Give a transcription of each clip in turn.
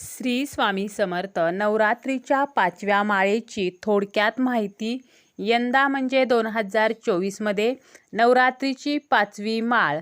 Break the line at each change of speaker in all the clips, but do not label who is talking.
श्री स्वामी समर्थ नवरात्रीच्या पाचव्या माळेची थोडक्यात माहिती यंदा म्हणजे दोन हजार चोवीसमध्ये नवरात्रीची पाचवी माळ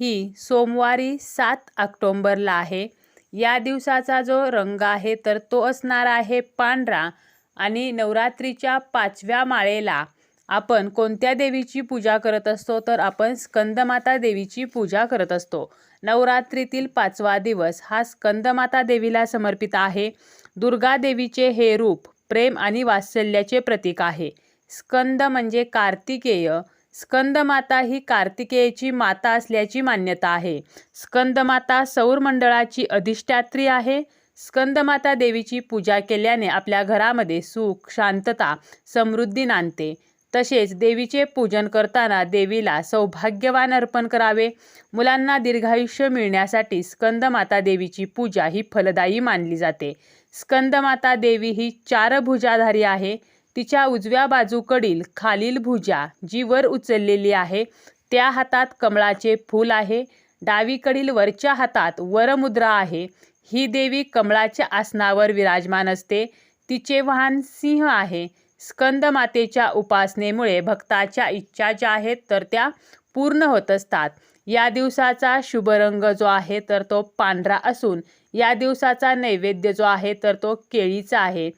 ही सोमवारी सात ऑक्टोंबरला आहे. या दिवसाचा जो रंग आहे तर तो असणार आहे पांढरा आणि नवरात्रीच्या पाचव्या माळेला आपण कोणत्या देवीची पूजा करत असतो? तर आपण स्कंदमाता देवीची पूजा करत असतो. नवरात्रीतील पाचवा दिवस हा स्कंदमाता देवीला समर्पित आहे. दुर्गा देवीचे हे रूप प्रेम आणि वात्सल्याचे प्रतीक आहे. स्कंद म्हणजे कार्तिकेय. स्कंदमाता ही कार्तिकेयची माता असल्याची मान्यता आहे. स्कंदमाता सौरमंडळाची अधिष्ठात्री आहे. स्कंदमाता देवीची पूजा केल्याने आपल्या घरामध्ये सुख शांतता समृद्धी नांदते. तसेच देवीचे पूजन करताना देवीला सौभाग्यवान अर्पण करावे. मुलांना दीर्घायुष्य मिळण्यासाठी स्कंदमाता देवीची पूजा ही फलदायी मानली जाते. स्कंदमाता देवी ही चार भुजाधारी आहे. तिच्या उजव्या बाजूकडील खालील भुजा जी वर उचललेली आहे त्या हातात कमळाचे फूल आहे. डावीकडील वरच्या हातात वरमुद्रा आहे. ही देवी कमळाच्या आसनावर विराजमान असते. तिचे वाहन सिंह आहे. स्कंदमातेच्या उपासनेमुळे भक्ताच्या इच्छा ज्या आहेत तर त्या पूर्ण होत असतात. या दिवसाचा शुभ रंग जो आहे तर तो पांढरा असून या दिवसाचा नैवेद्य जो आहे तर तो केळीचा आहे.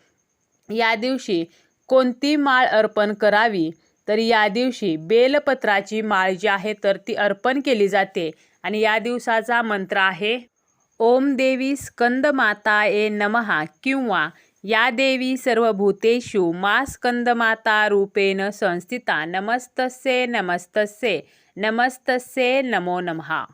या दिवशी कोणती माळ अर्पण करावी? तर या दिवशी बेलपत्राची माळ जी आहे तर ती अर्पण केली जाते. आणि या दिवसाचा मंत्र आहे ओम देवी स्कंद माताये नमहा किंवा या देवी सर्वभूतेषु मा स्कंदमाता रूपेण संस्थिता। नमस्तस्ये नमस्तस्ये नमस्तस्ये नमो नमः।